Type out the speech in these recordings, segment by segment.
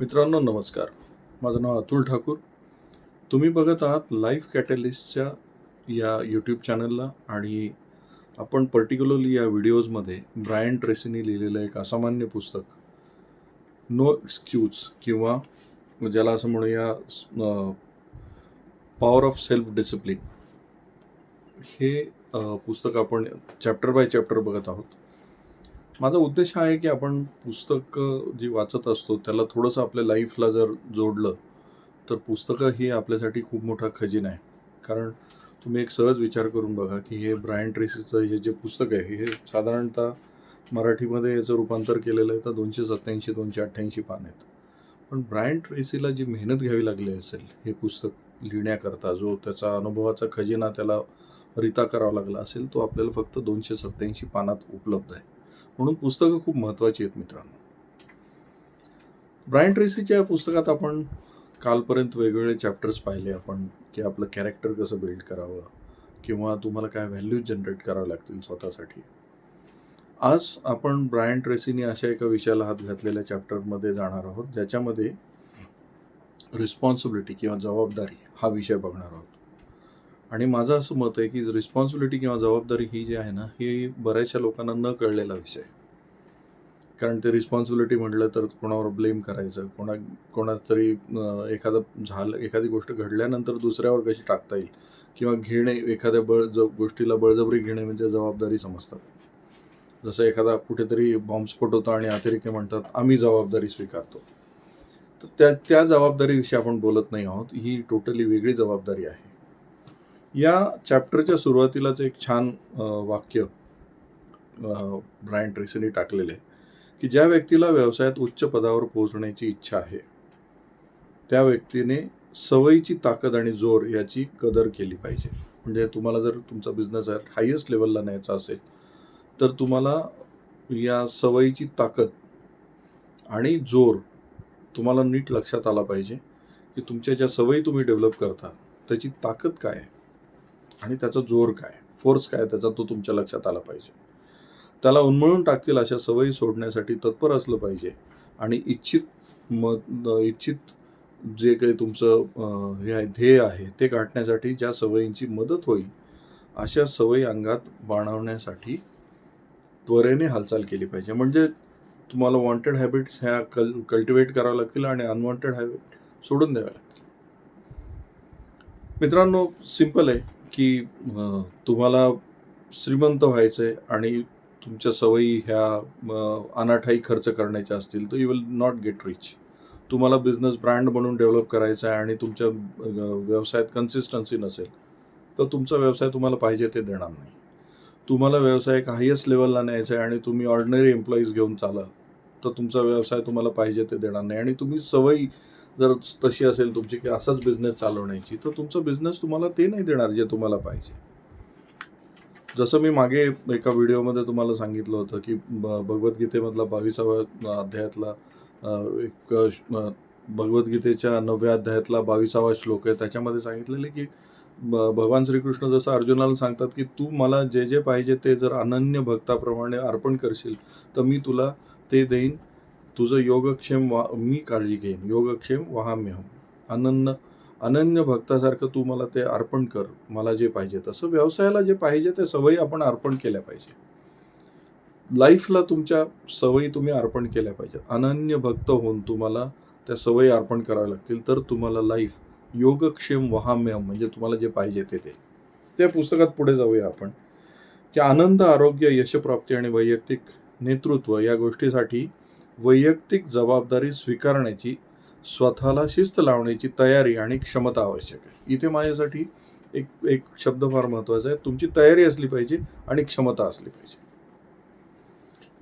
मित्रांनो नमस्कार. माझं नाव अतुल ठाकूर. तुम्ही बघत आहात लाईफ कॅटलिस्टच्या या यूट्यूब चॅनलला आणि आपण पर्टिक्युलरली या व्हिडिओजमध्ये ब्रायन ट्रेसीनी लिहिलेलं एक असामान्य पुस्तक नो एक्सक्यूज किंवा ज्याला असं म्हणूया पॉवर ऑफ सेल्फ डिसिप्लिन हे पुस्तक आपण चॅप्टर बाय चॅप्टर बघत आहोत. माझा उद्देश हा आहे की आपण पुस्तक जी वाचत असतो त्याला थोडंसं आपल्या लाईफला जर जोडलं तर पुस्तकं ही आपल्यासाठी खूप मोठा खजिना आहे. कारण तुम्ही एक सहज विचार करून बघा की हे ब्रायन ट्रेसीचं हे जे पुस्तक आहे हे साधारणतः मराठीमध्ये याचं रूपांतर केलेलं आहे तर दोनशे सत्याऐंशी दोनशे अठ्ठ्याऐंशी पान आहेत. पण ब्रायन ट्रेसीला जी मेहनत घ्यावी लागली असेल हे पुस्तक लिहिण्याकरता जो त्याचा अनुभवाचा खजिना त्याला रिता करावा लागला असेल तो आपल्याला फक्त दोनशे सत्याऐंशी पानात उपलब्ध आहे. म्हणून पुस्तकं खूप महत्त्वाची आहेत मित्रांनो. ब्रायन ट्रेसीच्या पुस्तकात आपण कालपर्यंत वेगवेगळे चॅप्टर्स पाहिले आपण की आपलं कॅरेक्टर कसं बिल्ड करावं किंवा तुम्हाला काय व्हॅल्यूज जनरेट करावं लागतील स्वतःसाठी. आज आपण ब्रायन ट्रेसीने अशा एका विषयाला हात घातलेल्या चॅप्टरमध्ये जाणार आहोत ज्याच्यामध्ये रिस्पॉन्सिबिलिटी किंवा जबाबदारी हा विषय बघणार आहोत. आणि माझं असं मत आहे की रिस्पॉन्सिबिलिटी किंवा जबाबदारी ही जी आहे ना ही बऱ्याचशा लोकांना न कळलेला विषय आहे. कारण ते रिस्पॉन्सिबिलिटी म्हटलं तर कोणावर ब्लेम करायचं? कोणा कोणात तरी एखादं झालं एखादी गोष्ट घडल्यानंतर दुसऱ्यावर कशी टाकता येईल? किंवा घेणे एखाद्या बळ ज गोष्टीला बळजबरी घेणे म्हणजे जबाबदारी समजतात. जसं एखादा कुठेतरी बॉम्बस्फोट होतो आणि अतिरेकी म्हणतात आम्ही जबाबदारी स्वीकारतो. तर त्या त्या जबाबदारीविषयी आपण बोलत नाही आहोत. ही टोटली वेगळी जबाबदारी आहे. या चॅप्टरच्या सुरुवातीलाच एक छान वाक्य ब्रायन ट्रेसीने टाकलेले आहे. की ज्या व्यक्तीला व्यवसायात उच्च पदावर पोहोचण्याची इच्छा आहे त्या व्यक्तीने सवयीची ताकद आणि जोर याची कदर केली पाहिजे. म्हणजे तुम्हाला जर तुमचा बिझनेस आहे हायेस्ट लेवलला न्यायचा असेल तर तुम्हाला या सवयीची ताकद आणि जोर तुम्हाला नीट लक्षात आला पाहिजे की तुमच्या ज्या सवयी तुम्ही डेव्हलप करता त्याची ताकद काय आहे आणि त्याचा जोर काय फोर्स काय त्याचा तो तुमच्या लक्षात आला पाहिजे. त्याला उन्मळून टाकतील अशा सवयी सोडण्यासाठी तत्पर असलं पाहिजे. आणि इच्छित म इच्छित जे काही तुमचं हे आहे ध्येय आहे ते गाठण्यासाठी ज्या सवयींची मदत होईल अशा सवयी अंगात बाणवण्यासाठी त्वरेने हालचाल केली पाहिजे. म्हणजे तुम्हाला वॉन्टेड हॅबिट्स ह्या कल कल्टिवेट कराव्या लागतील आणि अनवॉन्टेड हॅबिट सोडून द्याव्या लागतील. मित्रांनो सिंपल आहे की तुम्हाला श्रीमंत व्हायचं आहे आणि तुमच्या सवयी ह्या अनाठाई खर्च करण्याच्या असतील तर you will not get rich तुम्हाला बिझनेस ब्रँड बनवून डेव्हलप करायचा आहे आणि तुमच्या व्यवसायात कन्सिस्टन्सी नसेल तर तुमचा व्यवसाय तुम्हाला पाहिजे ते देणार नाही. तुम्हाला व्यवसाय एक हायेस्ट लेवलला न्यायचा आहे आणि तुम्ही ऑर्डिनरी एम्प्लॉईज घेऊन चाला तर तुमचा व्यवसाय तुम्हाला पाहिजे ते देणार नाही. आणि तुम्ही सवयी जर तशी असेल तुमची की असाच बिझनेस चालवण्याची तर तुमचा बिझनेस तुम्हाला ते नाही देणार जे तुम्हाला पाहिजे. जसं मी मागे एका व्हिडिओमध्ये तुम्हाला सांगितलं होतं की ब- भगवद्गीतेमधला बावीसाव्या अध्यायातला एक भगवद्गीतेच्या नवव्या अध्यायातला बावीसावा श्लोक आहे. त्याच्यामध्ये सांगितलेले की ब- भगवान श्रीकृष्ण जसं अर्जुनाला सांगतात की तू मला जे जे पाहिजे ते जर अनन्य भक्ताप्रमाणे अर्पण करशील तर मी तुला ते देईन. तुझं योगक्षेम वा मी काळजी घेईन. योगक्षेम वहाम्यहम. अनन्य अनन्य भक्तासारखं तू मला ते अर्पण कर मला जे पाहिजे तसं व्यवसायाला जे पाहिजे ते सवयी आपण अर्पण केल्या पाहिजे. लाईफला तुमच्या सवयी तुम्ही अर्पण केल्या पाहिजेत. अनन्य भक्त होऊन तुम्हाला त्या सवयी अर्पण कराव्या लागतील तर तुम्हाला लाईफ योगक्षेम वहाम्यम म्हणजे तुम्हाला जे पाहिजे ते ते त्या पुस्तकात पुढे जाऊया आपण. की आनंद आरोग्य यशप्राप्ती आणि वैयक्तिक नेतृत्व या गोष्टीसाठी वैयक्तिक जबाबदारी स्वीकारण्याची स्वतःला शिस्त लावण्याची तयारी आणि क्षमता आवश्यक आहे. इथे माझ्यासाठी एक एक शब्द फार महत्त्वाचा आहे. तुमची तयारी असली पाहिजे आणि क्षमता असली पाहिजे.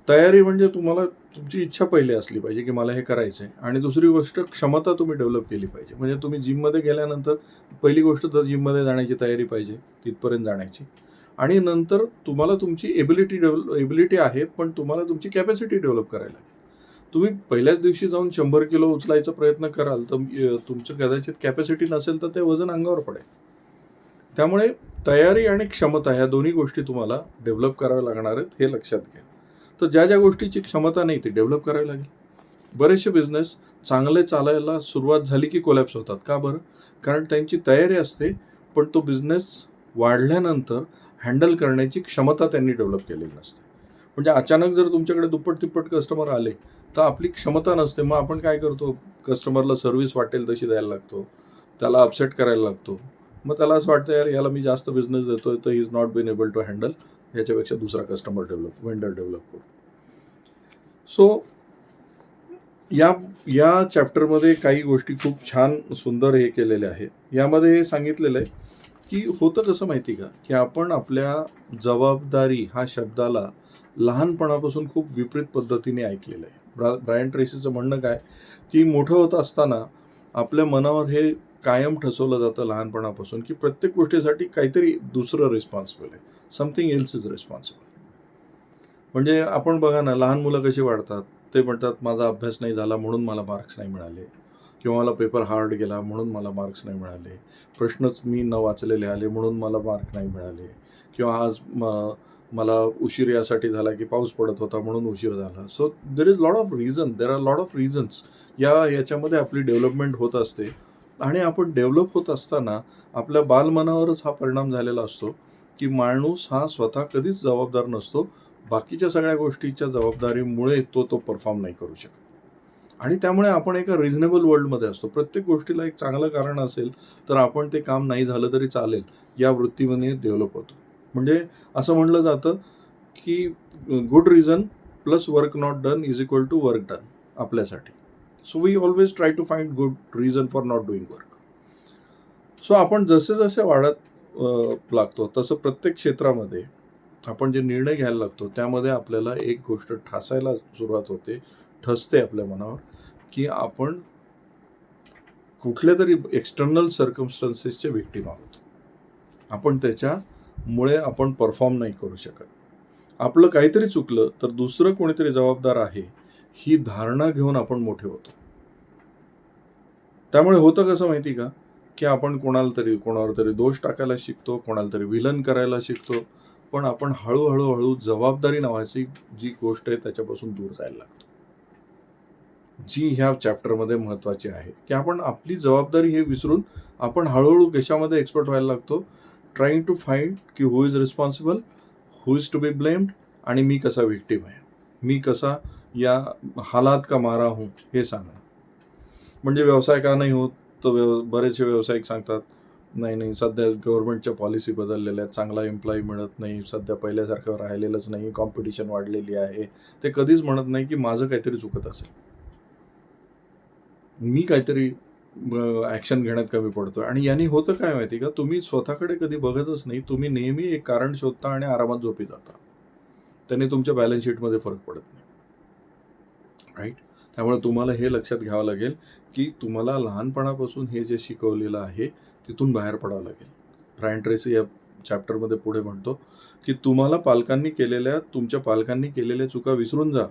तयारी म्हणजे तुम्हाला तुमची इच्छा पहिले असली पाहिजे की मला हे करायचं आहे. आणि दुसरी गोष्ट क्षमता तुम्ही डेव्हलप केली पाहिजे. म्हणजे तुम्ही जिममध्ये गेल्यानंतर पहिली गोष्ट तर जिममध्ये जाण्याची तयारी पाहिजे तिथपर्यंत जाण्याची. आणि नंतर तुम्हाला तुमची एबिलिटी डेव्हल एबिलिटी आहे पण तुम्हाला तुमची कॅपॅसिटी डेव्हलप करायला लागेल तुम्ही पहिल्याच दिवशी जाऊन शंभर किलो उचलायचा प्रयत्न कराल तर तुमचं कदाचित कॅपॅसिटी नसेल तर ते वजन अंगावर पडेल. त्यामुळे तयारी आणि क्षमता ह्या दोन्ही गोष्टी तुम्हाला डेव्हलप कराव्या लागणार आहेत हे लक्षात घ्या. तर ज्या ज्या गोष्टीची क्षमता नाही ती डेव्हलप करावी लागेल. बरेचसे बिझनेस चांगले चालायला सुरुवात झाली की कोलॅप्स होतात. का बरं? कारण त्यांची तयारी असते पण तो बिझनेस वाढल्यानंतर हँडल करण्याची क्षमता त्यांनी डेव्हलप केलेली नसते. म्हणजे अचानक जर तुमच्याकडे दुप्पट तिप्पट कस्टमर आले तर आपली क्षमता नसते. मग आपण काय करतो? कस्टमरला सर्व्हिस वाटेल तशी द्यायला लागतो. त्याला अपसेट करायला लागतो. मग त्याला असं वाटतं यार याला मी जास्त बिझनेस देतोय तर he is not been able to handle याच्यापेक्षा दुसरा कस्टमर डेव्हलप वेंडर डेव्हलप करू. सो या या चॅप्टरमध्ये काही गोष्टी खूप छान सुंदर हे केलेल्या आहेत. यामध्ये हे सांगितलेलं आहे की होतं कसं माहिती का? की आपण आपल्या जबाबदारी हा शब्दाला लहानपणापासून खूप विपरीत पद्धतीने ऐकलेलं आहे. ब्रा ब्रायन ट्रेसीचं म्हणणं काय? की मोठं होत असताना आपल्या मनावर हे कायम ठसवलं जातं लहानपणापासून की प्रत्येक गोष्टीसाठी काहीतरी दुसरं रिस्पॉन्सिबल आहे. समथिंग एल्स इज रिस्पॉन्सिबल म्हणजे आपण बघा ना लहान मुलं कशी वाढतात? ते म्हणतात माझा अभ्यास नाही झाला म्हणून मला मार्क्स नाही मिळाले. किंवा मला पेपर हार्ड गेला म्हणून मला मार्क्स नाही मिळाले. प्रश्नच मी न वाचलेले आले म्हणून मला मार्क नाही मिळाले. किंवा आज मग मला उशीर यासाठी झाला की पाऊस पडत होता म्हणून उशीर झाला. So there is lot of reason there are lot of reasons या याच्यामध्ये आपली डेव्हलपमेंट होत असते. आणि आपण डेव्हलप होत असताना आपल्या बालमनावरच हा परिणाम झालेला असतो की माणूस हा स्वतः कधीच जबाबदार नसतो. बाकीच्या सगळ्या गोष्टीच्या जबाबदारीमुळे तो तो परफॉर्म नाही करू शकत. आणि त्यामुळे आपण एका रिझनेबल वर्ल्डमध्ये असतो. प्रत्येक गोष्टीला एक चांगलं कारण असेल तर आपण ते काम नाही झालं तरी चालेल या वृत्तीमध्ये डेव्हलप होतो. म्हणजे असं म्हणलं जातं की good reason plus work not done is equal to work done आपल्यासाठी. So we always try to find good reason for not doing work so आपण जसे जसे वाढत लागतो तसं प्रत्येक क्षेत्रामध्ये आपण जे निर्णय घ्यायला लागतो त्यामध्ये आपल्याला एक गोष्ट ठासायला सुरुवात होते ठसते आपल्या मनावर की आपण कुठल्या तरी एक्सटर्नल सर्कमस्टन्सेसचे व्हिक्टीम आहोत. आपण त्याच्या मुळे आपण परफॉर्म नाही करू शकत. आपलं काहीतरी चुकलं तर दुसरं कोणीतरी जबाबदार आहे ही धारणा घेऊन आपण मोठे होतो. त्यामुळे होतं कसं माहिती का? की आपण कोणाला तरी कोणावर तरी दोष टाकायला शिकतो कोणाला तरी विलन करायला शिकतो पण आपण हळूहळू हळू जबाबदारी नावाची जी गोष्ट आहे त्याच्यापासून दूर जायला लागतो. जी ह्या चॅप्टरमध्ये महत्त्वाची आहे की आपण आपली जबाबदारी हे विसरून आपण हळूहळू कशामध्ये एक्सपर्ट व्हायला लागतो ट्राईंग टू फाईंड की who is responsible who is to be blamed आणि मी कसा विक्टिम आहे. मी कसा या हालात का मारा हूं हे सांगणं म्हणजे व्यवसाय का नाही होत? तर व्यव बरेचसे व्यावसायिक सांगतात नाही नाही सध्या गव्हर्नमेंटच्या पॉलिसी बदललेल्या आहेत. चांगला एम्प्लॉई मिळत नाही. सध्या पहिल्यासारखं राहिलेलंच नाही. कॉम्पिटिशन वाढलेली आहे. ते कधीच म्हणत नाही की माझं काहीतरी चुकत असेल. मी काहीतरी ॲक्शन घेण्यात कमी पडतो आणि यांनी होतं काय माहिती का? तुम्ही स्वतःकडे कधी बघतच नाही. तुम्ही नेहमी एक कारण शोधता आणि आरामात झोपी जाता. त्याने तुमच्या बॅलन्स शीटमध्ये फरक पडत नाही. राईट त्यामुळे तुम्हाला हे लक्षात घ्यावं लागेल की तुम्हाला लहानपणापासून हे जे शिकवलेलं आहे तिथून बाहेर पडावं लागेल. ब्रायन ट्रेसी या चॅप्टरमध्ये पुढे म्हणतो की तुम्हाला पालकांनी केलेल्या तुमच्या पालकांनी केलेल्या चुका विसरून जा.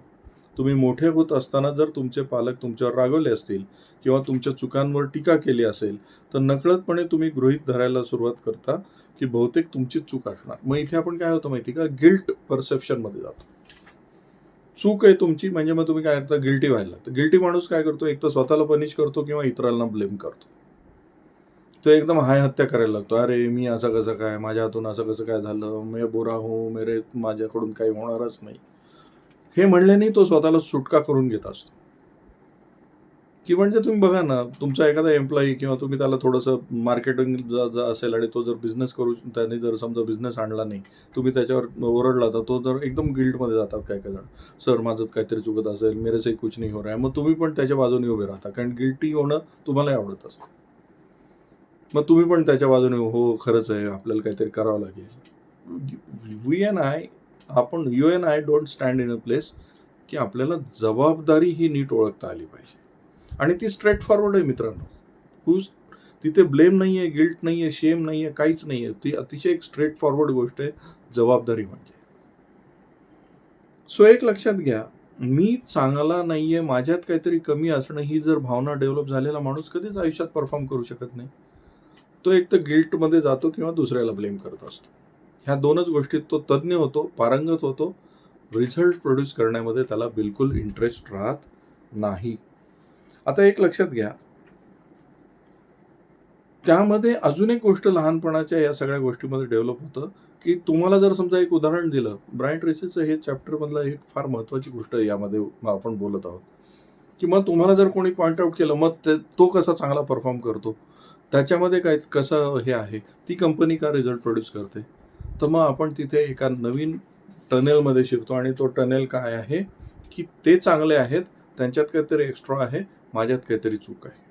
तुम्ही मोठे होत असताना जर तुमचे पालक तुमच्यावर रागवले असतील किंवा तुमच्या चुकांवर टीका केली असेल तर नकळतपणे तुम्ही गृहीत धरायला सुरुवात करता की बहुतेक तुमची चूक असणार. मग इथे आपण काय होतं माहिती का? गिल्ट परसेप्शनमध्ये जातो. चूक आहे तुमची म्हणजे मग तुम्ही काय करता? गिल्टी व्हायला लागतं. गिल्टी माणूस काय करतो? एक तर स्वतःला पनिश करतो किंवा इतरांना ब्लेम करतो. तो एकदम हाय हत्या करायला लागतो. अरे मी असं कसं काय? माझ्या हातून असं कसं काय झालं? मी बोरा हो मेरे माझ्याकडून काही होणारच नाही. हे म्हणल्याने तो स्वतःला सुटका करून घेत असतो. की म्हणजे तुम्ही बघा ना तुमचा एखादा एम्प्लॉई किंवा तुम्ही त्याला थोडंसं मार्केटिंग जर असेल आणि तो जर बिझनेस करू त्याने जर समजा बिझनेस आणला नाही तुम्ही त्याच्यावर ओरडला तर तो जर एकदम गिल्टमध्ये जातात काय काय जण. सर माझं काहीतरी चुकत असेल मेरे से कुछ नाही हो रहा है. मग तुम्ही पण त्याच्या बाजूने उभे राहता कारण गिल्टी होणं तुम्हालाही आवडत असतं. मग तुम्ही पण त्याच्या बाजूने हो खरंच आहे आपल्याला काहीतरी करावं लागेल. वी एन आय आपण you and I don't stand in a place की आपल्याला जबाबदारी ही नीट ओळखता आली पाहिजे. आणि ती स्ट्रेट फॉरवर्ड आहे मित्रांनो. हूज तिथे ब्लेम नाही आहे गिल्ट नाही आहे शेम नाही आहे काहीच नाही आहे ती अतिशय एक स्ट्रेट फॉरवर्ड गोष्ट आहे जबाबदारी म्हणजे. सो एक लक्षात घ्या मी चांगला नाही आहे माझ्यात काहीतरी कमी असणं ही जर भावना डेव्हलप झालेला माणूस कधीच आयुष्यात परफॉर्म करू शकत नाही. तो एक तर गिल्टमध्ये जातो किंवा दुसऱ्याला ब्लेम करत असतो. ह्या दोनच गोष्टीत तो तज्ज्ञ होतो पारंगत होतो. रिझल्ट प्रोड्यूस करण्यामध्ये त्याला बिलकुल इंटरेस्ट राहत नाही. आता एक लक्षात घ्या. त्यामध्ये अजून एक गोष्ट लहानपणाच्या या सगळ्या गोष्टीमध्ये डेव्हलप होतं की तुम्हाला जर समजा एक उदाहरण दिलं ब्रायन ट्रेसीचं हे चॅप्टरमधलं एक फार महत्त्वाची गोष्ट यामध्ये आपण बोलत आहोत. की मग तुम्हाला जर कोणी पॉईंट आउट केलं मग ते तो कसा चांगला परफॉर्म करतो? त्याच्यामध्ये काय कसं हे आहे? ती कंपनी का रिझल्ट प्रोड्यूस करते? तर मग आपण तिथे एका नवीन टनेलमध्ये शिकतो आणि तो टनेल काय आहे? की ते चांगले आहेत त्यांच्यात काहीतरी एक्स्ट्रा आहे माझ्यात काहीतरी चूक आहे.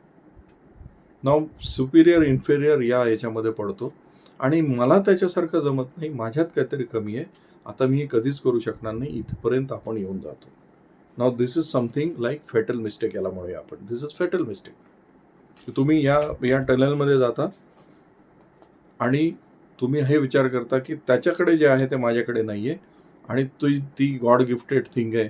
नाव सुपिरियर इन्फेरियर या याच्यामध्ये पडतो. आणि मला त्याच्यासारखं जमत नाही माझ्यात काहीतरी कमी आहे. आता मी हे कधीच करू शकणार नाही इथपर्यंत आपण येऊन जातो. नाव this is something like fatal mistake याला म्हणूया आपण. दिस इज फेटल मिस्टेक तुम्ही या या टनेलमध्ये जाता आणि तुम्ही हे विचार करता की त्याच्याकडे जे आहे ते माझ्याकडे नाही आहे आणि ती ती गॉड गिफ्टेड थिंग आहे.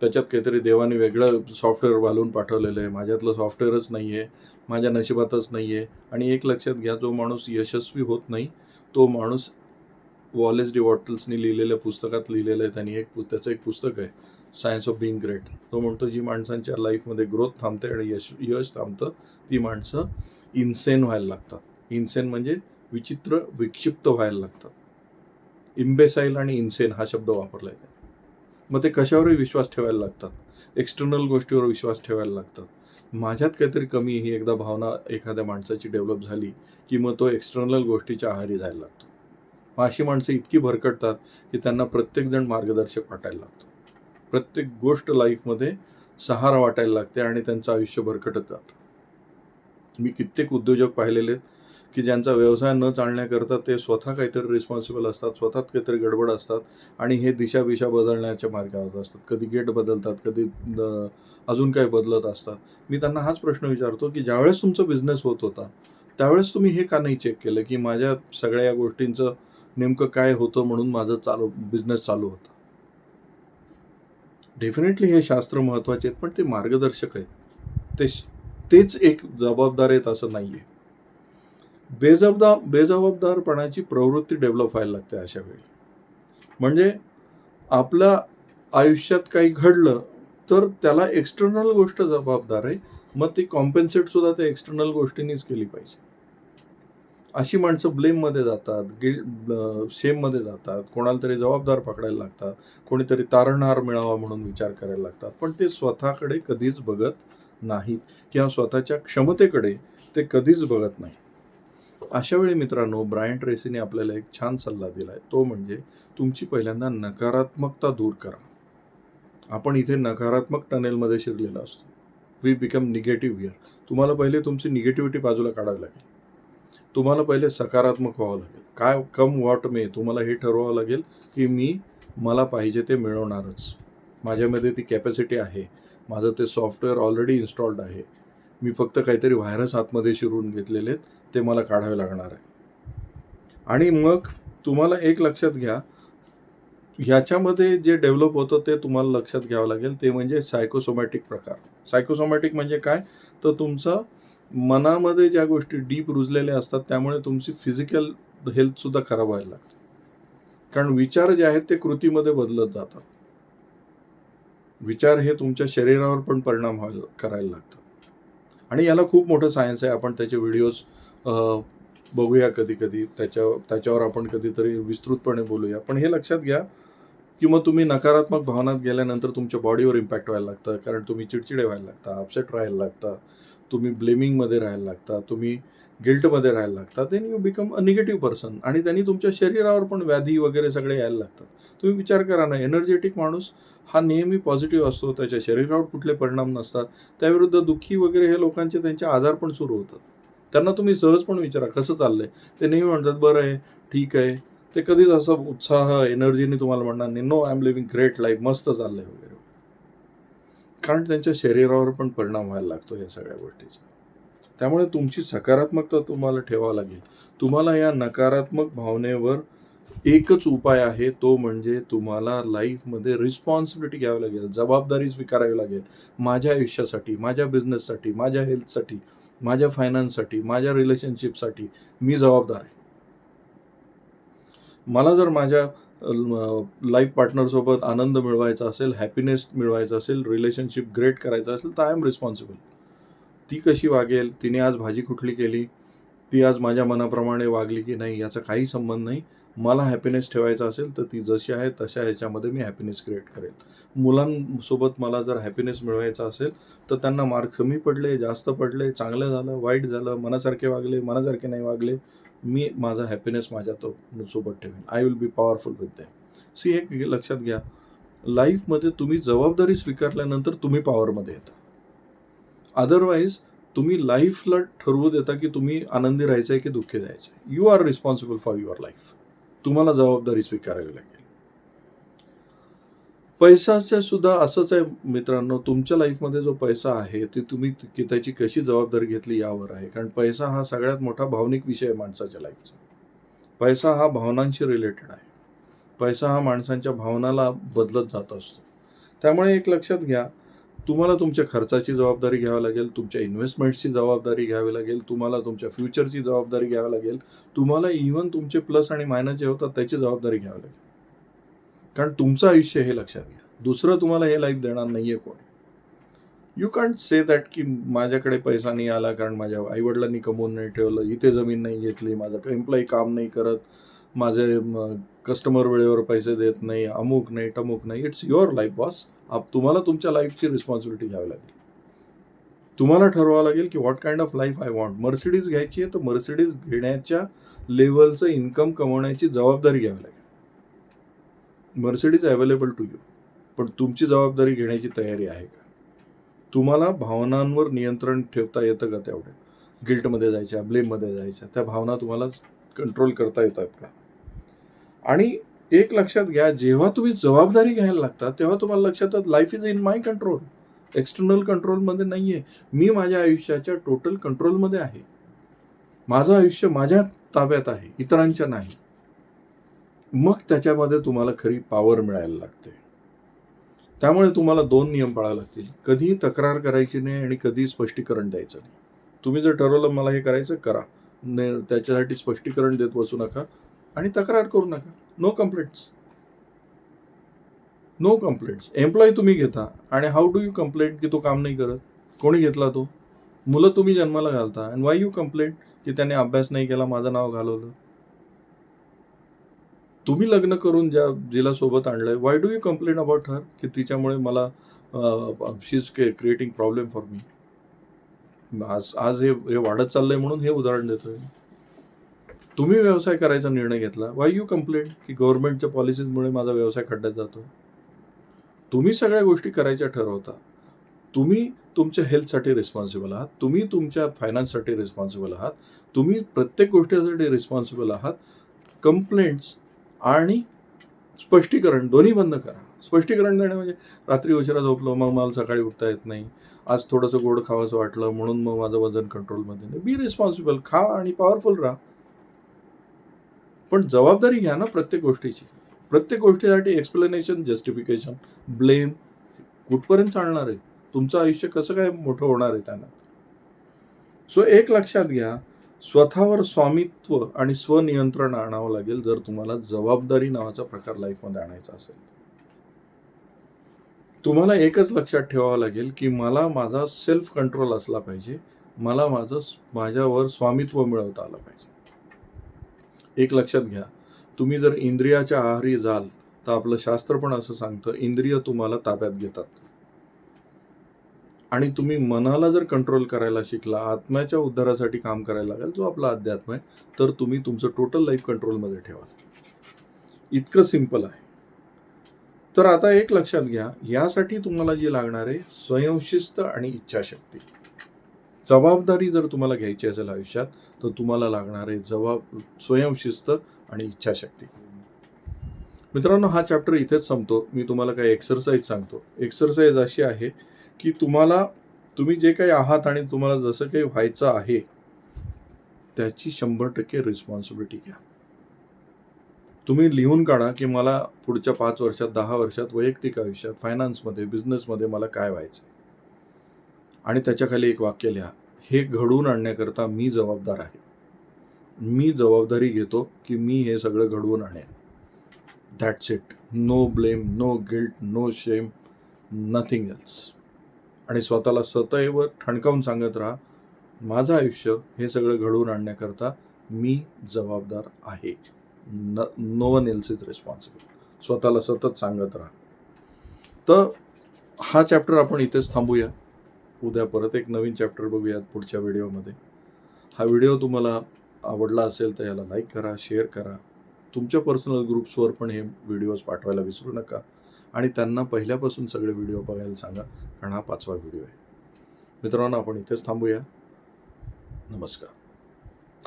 त्याच्यात काहीतरी देवाने वेगळं सॉफ्टवेअर घालून पाठवलेलं आहे. माझ्यातलं सॉफ्टवेअरच नाही आहे माझ्या नशिबातच नाही आहे आणि एक लक्षात घ्या जो माणूस यशस्वी होत नाही तो माणूस वॉलेस डी वॉटल्सनी लिहिलेल्या पुस्तकात लिहिलेलं आहे. त्यांनी एक पु- त्याचं एक पुस्तक आहे सायन्स ऑफ बिंग ग्रेट तो म्हणतो जी माणसांच्या लाईफमध्ये ग्रोथ थांबते आणि यश यश थांबतं ती माणसं इन्सेन व्हायला लागतात. इन्सेन म्हणजे विचित्र विक्षिप्त व्हायला लागतात. इम्बेसाईल आणि इन्सेन हा शब्द वापरला आहे मग ते कशावरही विश्वास ठेवायला लागतात. एक्सटर्नल गोष्टीवर विश्वास ठेवायला लागतात. माझ्यात काहीतरी कमी ही एकदा भावना एखाद्या माणसाची डेव्हलप झाली की मग तो एक्सटर्नल गोष्टीच्या आहारी जायला लागतो. मग अशी माणसं इतकी भरकटतात की त्यांना प्रत्येकजण मार्गदर्शक वाटायला लागतो. प्रत्येक गोष्ट लाईफमध्ये सहारा वाटायला लागते आणि त्यांचं आयुष्य भरकटत जातं. मी कित्येक उद्योजक पाहिलेले आहेत. की ज्यांचा व्यवसाय न चालण्याकरता ते स्वतः काहीतरी रिस्पॉन्सिबल असतात स्वतः काहीतरी गडबड असतात आणि हे दिशाबिशा बदलण्याच्या मार्गावर असतात. कधी गेट बदलतात कधी अजून काही बदलत असतात. मी त्यांना हाच प्रश्न विचारतो की ज्यावेळेस तुमचा बिझनेस होत होता त्यावेळेस तुम्ही हे का नाही चेक केलं की माझ्या सगळ्या या गोष्टींचं नेमकं काय होतं म्हणून माझं चालू बिझनेस चालू होतं? डेफिनेटली हे शास्त्र महत्त्वाचे आहेत पण ते मार्गदर्शक आहेत. ते तेच एक जबाबदार आहेत असं नाही आहे बेजबदा बेजबाबदारपणाची प्रवृत्ती डेव्हलप व्हायला लागते अशा वेळी. म्हणजे आपल्या आयुष्यात काही घडलं तर त्याला एक्सटर्नल गोष्ट जबाबदार आहे मग ती कॉम्पेन्सेट सुद्धा त्या एक्सटर्नल गोष्टींनीच केली पाहिजे. अशी माणसं ब्लेममध्ये जातात गिल्ड शेममध्ये जातात कोणाला तरी जबाबदार पकडायला लागतात कोणीतरी तारणहार मिळावा म्हणून विचार करायला लागतात पण ते स्वतःकडे कधीच बघत नाहीत किंवा स्वतःच्या क्षमतेकडे ते कधीच बघत नाही अशा वेळी मित्रांनो ब्रायन ट्रेसीने आपल्याला एक छान सल्ला दिला आहे तो म्हणजे तुमची पहिल्यांदा नकारात्मकता दूर करा. आपण इथे नकारात्मक टनेलमध्ये शिरलेलो असतो. वी बिकम निगेटिव्ह हिअर तुम्हाला पहिले तुमची निगेटिव्हिटी बाजूला काढावी लागेल. तुम्हाला पहिले सकारात्मक व्हावं लागेल. काय कम वॉट मे तुम्हाला हे ठरवावं लागेल की मी मला पाहिजे ते मिळवणारच. माझ्यामध्ये ती कॅपॅसिटी आहे. माझं ते सॉफ्टवेअर ऑलरेडी इन्स्टॉल्ड आहे. मी फक्त काहीतरी व्हायरस आतमध्ये शिरून घेतलेले आहेत. ते मला काढावे लागणार आहे. आणि मग तुम्हाला एक लक्षात घ्या ह्याच्यामध्ये जे डेव्हलप होतं ते तुम्हाला लक्षात घ्यावं लागेल ते म्हणजे सायकोसोमॅटिक प्रकार. सायकोसोमॅटिक म्हणजे काय? तर तुमचं मनामध्ये ज्या गोष्टी डीप रुजलेल्या असतात त्यामुळे तुमची फिजिकल हेल्थसुद्धा खराब व्हायला लागते. कारण विचार जे आहेत ते कृतीमध्ये बदलत जातात. विचार हे तुमच्या शरीरावर पण परिणाम व्हायला करायला लागतात. आणि याला खूप मोठं सायन्स आहे आपण त्याचे व्हिडिओज बघूया कधी कधी. त्याच्या त्याच्यावर आपण कधीतरी विस्तृतपणे बोलूया. पण हे लक्षात घ्या की मग तुम्ही नकारात्मक भावनात गेल्यानंतर तुमच्या बॉडीवर इम्पॅक्ट व्हायला लागतं. कारण तुम्ही चिडचिडे व्हायला लागता अपसेट राहायला लागता तुम्ही ब्लेमिंगमध्ये राहायला लागता तुम्ही गिल्टमध्ये राहायला लागता. Then you become a negative person आणि त्यांनी तुमच्या शरीरावर पण व्याधी वगैरे सगळे यायला लागतात. तुम्ही विचार करा ना एनर्जेटिक माणूस हा नेहमी पॉझिटिव्ह असतो. त्याच्या शरीरावर कुठले परिणाम नसतात. त्याविरुद्ध दुःखी वगैरे हे लोकांचे त्यांचे आजार पण सुरू होतात. त्यांना तुम्ही सहज पण विचारा कसं चाललंय? ते नेहमी म्हणतात बरं आहे ठीक आहे. ते कधीच असं उत्साह एनर्जीने तुम्हाला म्हणणार नाही. No I am living great life मस्त चाललंय वगैरे. कारण त्यांच्या शरीरावर पण परिणाम व्हायला लागतो या सगळ्या गोष्टीचा. त्यामुळे तुमची सकारात्मकता तुम्हाला ठेवावं लागेल. तुम्हाला या नकारात्मक भावनेवर एकच उपाय आहे तो म्हणजे तुम्हाला लाईफमध्ये रिस्पॉन्सिबिलिटी घ्यावी लागेल. जबाबदारी स्वीकारावी लागेल. माझ्या आयुष्यासाठी माझ्या बिझनेससाठी माझ्या हेल्थसाठी माझ्या फायनान्ससाठी माझ्या रिलेशनशिपसाठी मी जबाबदार आहे. मला जर माझ्या लाईफ पार्टनरसोबत आनंद मिळवायचा असेल हॅपीनेस मिळवायचा असेल रिलेशनशिप ग्रेट करायचं असेल तर आय एम रिस्पॉन्सिबल ती कशी वागेल तिने आज भाजी कुठली केली ती आज माझ्या मनाप्रमाणे वागली की नाही याचा काही संबंध नाही. मला हॅपीनेस ठेवायचा असेल तर ती जशी आहे तशा ह्याच्यामध्ये मी हॅपीनेस क्रिएट करेल. मुलांसोबत मला जर हॅपीनेस मिळवायचा असेल तर त्यांना मार्क कमी पडले जास्त पडले चांगलं झालं वाईट झालं मनासारखे वागले मनासारखे नाही वागले मी माझा हॅपीनेस माझ्या तो सोबत ठेवेन. I will be powerful with them see एक लक्षात घ्या. लाईफमध्ये तुम्ही जबाबदारी स्वीकारल्यानंतर तुम्ही पॉवरमध्ये येता. अदरवाईज तुम्ही लाईफला ठरवू देता की तुम्ही आनंदी राहायचं आहे की दुःखी जायचं आहे you are responsible for your life तुम्हाला जबाबदारी स्वीकारावी लागेल. पैशाचं सुद्धा असंच आहे मित्रांनो तुमच्या लाईफमध्ये जो पैसा आहे ते तुम्ही की त्याची कशी जबाबदारी घेतली यावर आहे. कारण पैसा हा सगळ्यात मोठा भावनिक विषय आहे माणसाच्या लाईफचा पैसा हा भावनांशी रिलेटेड आहे. पैसा हा माणसांच्या भावनाला बदलत जात असतो. त्यामुळे एक लक्षात घ्या तुम्हाला तुमच्या खर्चाची जबाबदारी घ्यावी लागेल तुमच्या इन्व्हेस्टमेंटची जबाबदारी घ्यावी लागेल तुम्हाला तुमच्या फ्युचरची जबाबदारी घ्यावी लागेल तुम्हाला इव्हन तुमचे प्लस आणि मायनस जे होतात त्याची जबाबदारी घ्यावी लागेल. कारण तुमचं आयुष्य हे लक्षात घ्या. दुसरं तुम्हाला हे लाईफ देणार नाहीये कोणी. यू कॅन्ट से दॅट की माझ्याकडे पैसा नाही आला कारण माझ्या आईवडिलांनी कमवून नाही ठेवलं इथे जमीन नाही घेतली माझं एम्प्लॉई काम नाही करत माझे कस्टमर वेळेवर पैसे देत नाही अमुक नाही टमुक नाही. इट्स युअर लाईफ बॉस आप तुम्हाला तुमच्या लाईफची रिस्पॉन्सिबिलिटी घ्यावी लागेल. तुम्हाला ठरवावं लागेल की what kind of life I want Mercedes घ्यायची आहे तर मर्सिडीज घेण्याच्या लेवलचं इन्कम कमवण्याची जबाबदारी घ्यावी लागेल. मर्सिडीज अवेलेबल टू यू पण तुमची जबाबदारी घेण्याची तयारी आहे का? तुम्हाला भावनांवर नियंत्रण ठेवता येतं का तेवढे? गिल्टमध्ये जायच्या ब्लेममध्ये जायच्या. त्या भावना तुम्हाला कंट्रोल करता येतात का? आणि एक लक्षात घ्या जेव्हा तुम्ही जबाबदारी घ्यायला लागता तेव्हा तुम्हाला लक्षात life is in my control external कंट्रोलमध्ये नाही आहे मी माझ्या आयुष्याच्या टोटल कंट्रोलमध्ये आहे. माझं आयुष्य माझ्या ताब्यात आहे इतरांच्या नाही. मग त्याच्यामध्ये तुम्हाला खरी पॉवर मिळायला लागते. त्यामुळे तुम्हाला दोन नियम पाळावे लागतील. कधीही तक्रार करायची नाही आणि कधीही स्पष्टीकरण द्यायचं नाही. तुम्ही जर ठरवलं मला हे करायचं करा. ने त्याच्यासाठी स्पष्टीकरण देत बसू नका आणि तक्रार करू नका. No complaints no complaints employee तुम्ही घेता. आणि हाऊ डू यू कंप्लेंट की तो काम नाही करत? कोणी घेतला तो? मुलं तुम्ही जन्माला घालता. अँड वाय यू कंप्लेंट की त्याने अभ्यास नाही केला माझं नाव घालवलं? तुम्ही लग्न करून ज्या जिला सोबत आणलंय why do you complain about her की तिच्यामुळे मला she is creating problem for me आज आज हे हे वाढत चाललंय म्हणून हे उदाहरण देतोय. तुम्ही व्यवसाय करायचा निर्णय घेतला? वाय यू कंप्लेंट की गव्हर्नमेंटच्या पॉलिसीजमुळे माझा व्यवसाय खड्ड्यात जातो. तुम्ही सगळ्या गोष्टी करायच्या ठरवता. तुम्ही तुमच्या हेल्थसाठी रिस्पॉन्सिबल आहात. तुम्ही तुमच्या फायनान्ससाठी रिस्पॉन्सिबल आहात. तुम्ही प्रत्येक गोष्टीसाठी रिस्पॉन्सिबल आहात. कंप्लेंट्स आणि स्पष्टीकरण दोन्ही बंद करा. स्पष्टीकरण देणे म्हणजे रात्री उशिरा झोपलो मग मला सकाळी उठता येत नाही. आज थोडंसं गोड खावंसं वाटलं म्हणून मग माझं वजन कंट्रोलमध्ये नाही. बी रिस्पॉन्सिबल खा आणि पॉवरफुल राहा. पण जबाबदारी घ्या ना प्रत्येक गोष्टीची. प्रत्येक गोष्टीसाठी एक्सप्लेनेशन जस्टिफिकेशन ब्लेम कुठपर्यंत चालणार आहे? तुमचं आयुष्य कसं काय मोठं होणार आहे त्यांना? सो एक लक्षात घ्या स्वतःवर स्वामित्व आणि स्वनियंत्रण आणावं लागेल जर तुम्हाला जबाबदारी नावाचा प्रकार लाईफमध्ये आणायचा असेल. तुम्हाला एकच लक्षात ठेवावं लागेल की मला माझा सेल्फ कंट्रोल असला पाहिजे. मला माझं माझ्यावर स्वामित्व मिळवता आलं पाहिजे. एक लक्षात घ्या. तुम्ही जर इंद्रियाच्या आहारी जाल तर आपलं शास्त्र पण असं सांगतं इंद्रिय तुम्हाला ताब्यात घेतात. आणि तुम्ही मनाला जर कंट्रोल करायला शिकला आत्म्याच्या उद्धारासाठी काम करायला लागेल जो आपला अध्यात्म आहे तर तुम्ही तुमचं टोटल लाईफ कंट्रोलमध्ये ठेवाल. इतकं सिंपल आहे. तर आता एक लक्षात घ्या यासाठी तुम्हाला जे लागणार आहे स्वयंशिस्त आणि इच्छाशक्ती. जबाबदारी जर तुम्हाला घ्यायची असेल आयुष्यात तर तुम्हाला लागणार आहे जबाब स्वयंशिस्त आणि इच्छाशक्ती. मित्रांनो हा चॅप्टर इथेच संपतो. मी तुम्हाला काही एक्सरसाइज सांगतो. एक्सरसाइज अशी आहे की तुम्हाला तुम्ही जे काही आहात आणि तुम्हाला जसं काही व्हायचं आहे त्याची शंभर टक्के रिस्पॉन्सिबिलिटी घ्या. तुम्ही लिहून काढा की मला पुढच्या पाच वर्षात दहा वर्षात वैयक्तिक आयुष्यात फायनान्समध्ये बिझनेसमध्ये मला काय व्हायचं आणि त्याच्याखाली एक वाक्य लिहा. हे घडवून आणण्याकरता मी जबाबदार आहे. मी जबाबदारी घेतो की मी हे सगळं घडवून आणेन. That's it no blame no guilt no shame nothing else आणि स्वतःला सतैव ठणकावून सांगत राहा माझं आयुष्य हे सगळं घडवून आणण्याकरता मी जबाबदार आहे. न no one else is responsible स्वतःला सतत सांगत राहा. तर हा चॅप्टर आपण इथेच थांबूया. उद्या परत एक नवीन चॅप्टर बघूयात पुढच्या व्हिडिओमध्ये हा व्हिडिओ तुम्हाला आवडला असेल तर याला लाईक करा शेअर करा. तुमच्या पर्सनल ग्रुप्सवर पण हे व्हिडिओज पाठवायला विसरू नका. आणि त्यांना पहिल्यापासून सगळे व्हिडिओ बघायला सांगा कारण हा पाचवा व्हिडिओ आहे. मित्रांनो आपण इथेच थांबूया. नमस्कार.